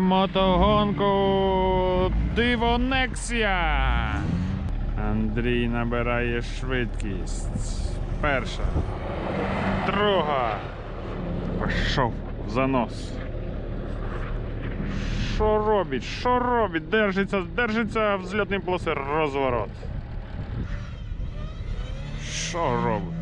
Мотогонку Диво Нексія. Андрій набирає швидкість. Перша. Друга. Пішов в занос. Що робить? Що робить? Держиться, держиться в зльотній розворот. Що робить?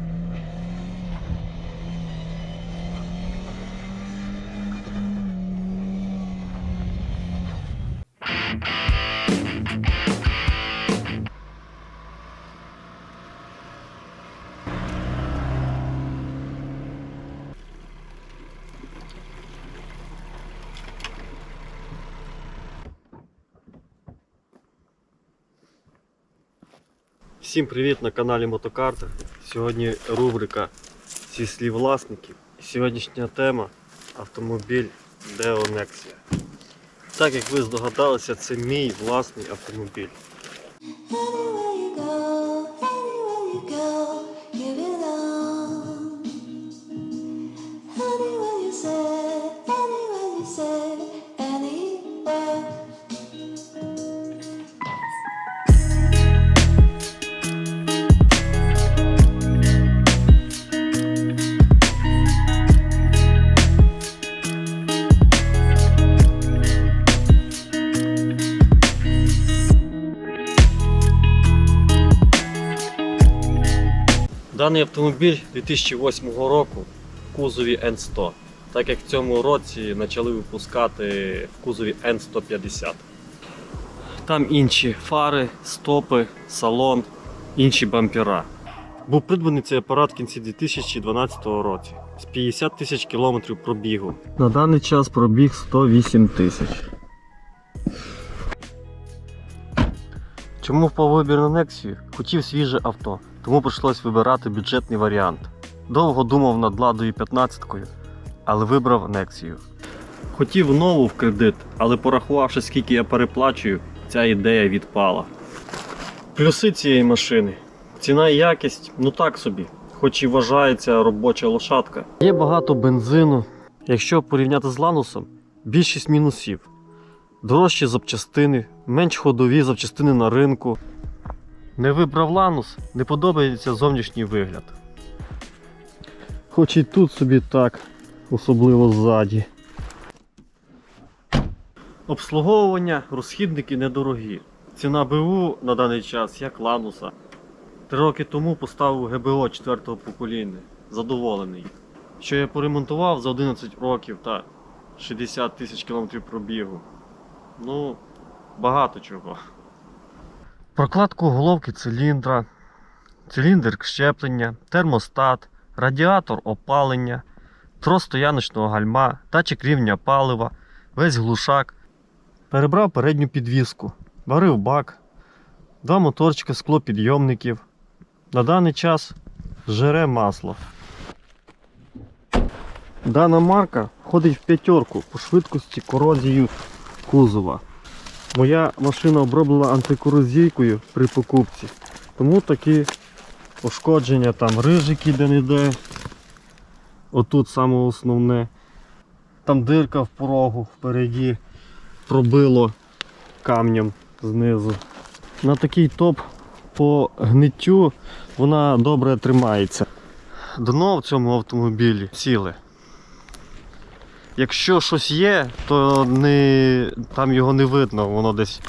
Всім привіт на каналі Мотокарта. Сьогодні рубрика зі слів власників. Сьогоднішня тема автомобіль Deo Nexia. Так як ви здогадалися, це мій власний автомобіль. Даний автомобіль 2008 року в кузові N100. Так як в цьому році почали випускати в кузові N150. Там інші фари, стопи, салон, інші бампера. Був придбаний цей апарат в кінці 2012 року з 50 тисяч кілометрів пробігу. На даний час пробіг 108 тисяч. Чому впав вибір на Nexia? Хотів свіже авто, тому прийшлось вибирати бюджетний варіант. Довго думав над ладою 15 але вибрав Nexia. Хотів нову в кредит, але порахувавши, скільки я переплачую, ця ідея відпала. Плюси цієї машини. Ціна і якість, ну так собі, хоч і вважається робоча лошадка. Є багато бензину. Якщо порівняти з Ланусом, більшість мінусів. Дорожчі запчастини, менш ходові запчастини на ринку. Не вибрав Ланус, не подобається зовнішній вигляд. Хоч і тут собі так, особливо ззаді. Обслуговування, розхідники недорогі. Ціна БУ на даний час як Лануса. Три роки тому поставив ГБО 4-го покоління. Задоволений. Що я поремонтував за 11 років та 60 тисяч кілометрів пробігу. Ну, багато чого. Прокладку головки циліндра, циліндр щеплення, термостат, радіатор опалення, трос стояночного гальма, датчик рівня палива, весь глушак. Перебрав передню підвіску, варив бак, два моторчики склопідйомників. На даний час жере масло. Дана марка входить в п'ятерку по швидкості корозію кузова. Моя машина оброблена антикорозійкою при покупці. Тому такі пошкодження, там рижики де-не-де. Отут саме основне. Там дирка в порогу впереді пробило камнем знизу. На такий топ по гниттю вона добре тримається. Дно в цьому автомобілі ціле. Якщо щось є, то не, там його не видно, воно десь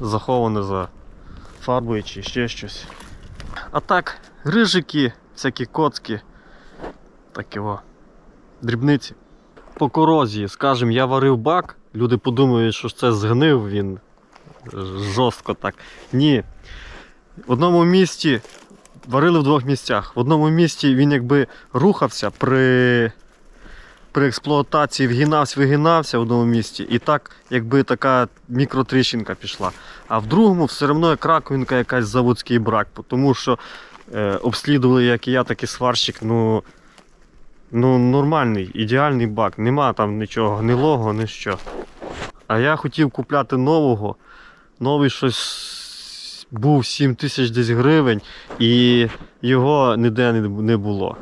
заховане за фарбою чи ще щось. А так, рижики, всякі коцки, такі о, дрібниці. По корозії, скажімо, я варив бак, люди подумають, що це згнив він жорстко так. Ні. В одному місці варили в двох місцях. В одному місці він якби рухався при при експлуатації вгинався, вигинався в одному місці, і так, якби така мікротріщинка пішла. А в другому все одно як раковинка якась заводський брак, тому що е, обслідували, як і я, так і сварщик, ну, ну нормальний, ідеальний бак. Нема там нічого гнилого, ні що. А я хотів купляти нового. Новий щось був 7 тисяч десь гривень, і його ніде не було.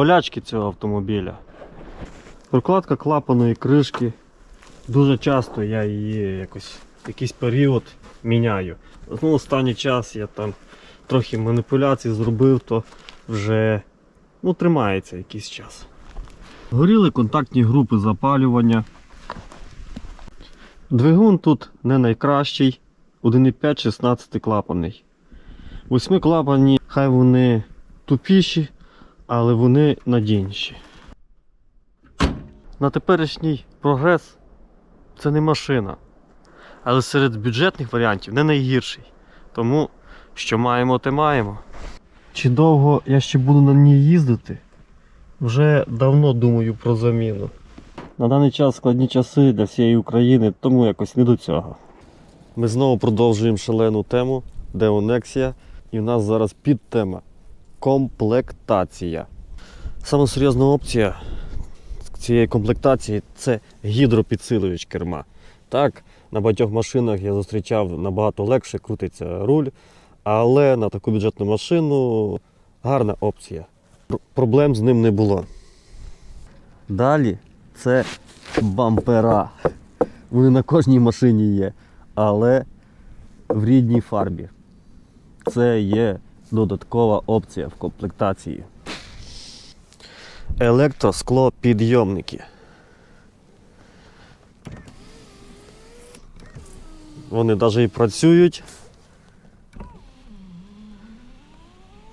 Болячки цього автомобіля. Прокладка клапаної кришки. Дуже часто я її якось якийсь період міняю. Ну, останній час я там трохи маніпуляцій зробив, то вже ну, тримається якийсь час. Горіли контактні групи запалювання. Двигун тут не найкращий. 1,5 16 клапаний. Восьми клапані, хай вони тупіші, але вони надійніші. На теперішній прогрес це не машина. Але серед бюджетних варіантів не найгірший. Тому що маємо, те маємо. Чи довго я ще буду на ній їздити? Вже давно думаю про заміну. На даний час складні часи для всієї України, тому якось не до цього. Ми знову продовжуємо шалену тему Деонексія. І в нас зараз підтема комплектація. Саме серйозна опція цієї комплектації це гідропідсилювач керма. Так, на багатьох машинах я зустрічав набагато легше крутиться руль, але на таку бюджетну машину гарна опція. Пр- Проблем з ним не було. Далі це бампера. Вони на кожній машині є, але в рідній фарбі. Це є додаткова опція в комплектації. Електросклопідйомники. Вони навіть і працюють.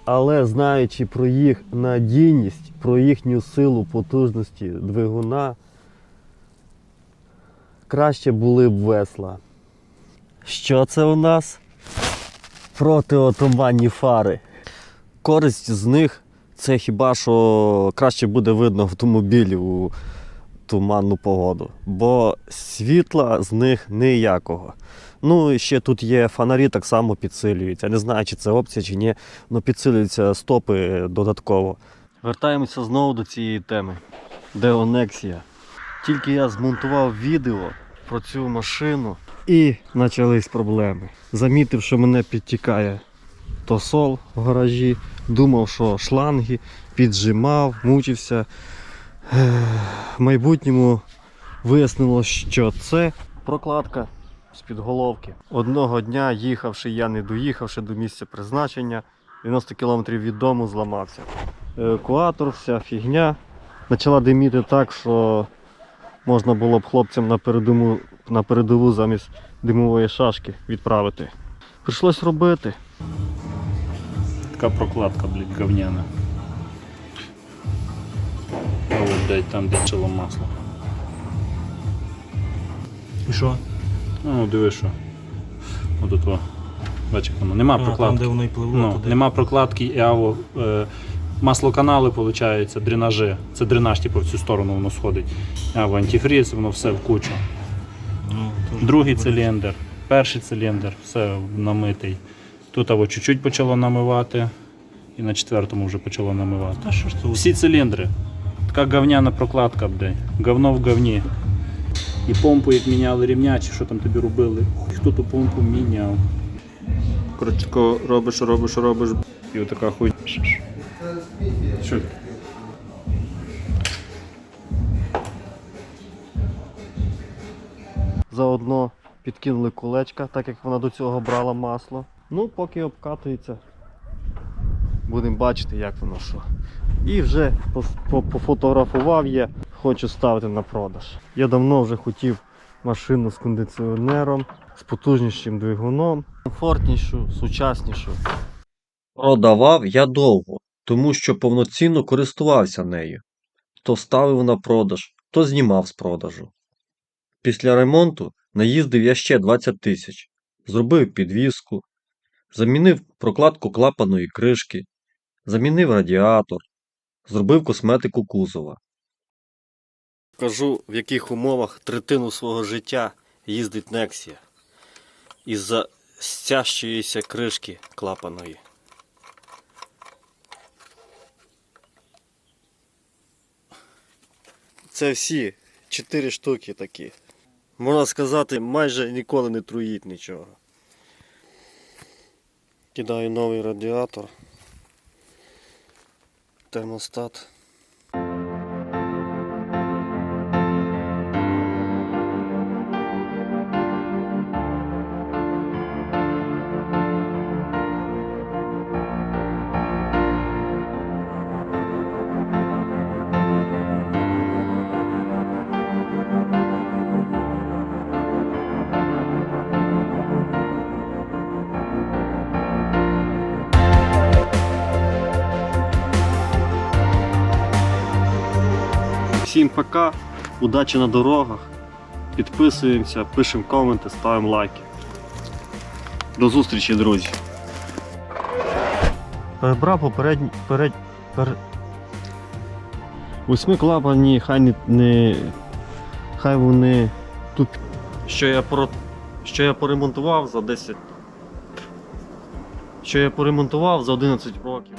Але знаючи про їх надійність, про їхню силу потужності двигуна, краще були б весла. Що це у нас? Протиотуманні фари. Користь з них це хіба що краще буде видно автомобілі у туманну погоду, бо світла з них ніякого. Ну і ще тут є фонарі, так само підсилюються. Не знаю, чи це опція, чи ні, але підсилюються стопи додатково. Вертаємося знову до цієї теми. Деонексія. Тільки я змонтував відео про цю машину і почались проблеми. Замітив, що мене підтікає тосол в гаражі, думав, що шланги, піджимав, мучився. В майбутньому вияснилось, що це прокладка з підголовки. Одного дня, їхавши, я не доїхавши до місця призначення, 90 км від дому зламався. Евакуатор, вся фігня. Почала диміти так, що можна було б хлопцям на передову, на передову замість димової шашки відправити. Прийшлось робити. Така прокладка, блядь, говняна. А от, блядь, там де чило масло. І що? Ну, диви що. От тут, о. бачиш. Нема А, там, прокладки. де воно і пливло, ну, туди. нема прокладки і аво. Е, маслоканали, виходить, дренажі. Це дренаж, типу, в цю сторону воно сходить. Аво антифріз, воно все в кучу. Другий циліндр, перший циліндр, все намитий. Тут або чуть-чуть почало намивати, і на четвертому вже почало намивати. Та що ж це? Всі циліндри. Така говняна прокладка, блядь. Говно в говні. І помпу, як міняли рівня, чи що там тобі робили. Хто ту помпу міняв. Коротше, тако робиш, робиш, робиш, і отака хуй. Заодно підкинули кулечка, так як вона до цього брала масло. Ну, поки обкатується. Будемо бачити, як воно що. І вже пофотографував я, хочу ставити на продаж. Я давно вже хотів машину з кондиціонером, з потужнішим двигуном, комфортнішу, сучаснішу. Продавав я довго, тому що повноцінно користувався нею. То ставив на продаж, то знімав з продажу. Після ремонту наїздив я ще 20 тисяч, зробив підвіску, замінив прокладку клапаної кришки, замінив радіатор, зробив косметику кузова. Кажу, в яких умовах третину свого життя їздить Нексія із-за стящої кришки клапаної. Це всі чотири штуки такі. Можна сказати, майже ніколи не труїть нічого. Кидаю новий радіатор. Термостат. Всім пока, удачі на дорогах. Підписуємося, пишемо коменти, ставимо лайки. До зустрічі, друзі. Перебрав попередній. Перед, пер... Восьми клапані, хай не, не. Хай вони тут. Що я про. Що я поремонтував за 10. Що я поремонтував за 11 років.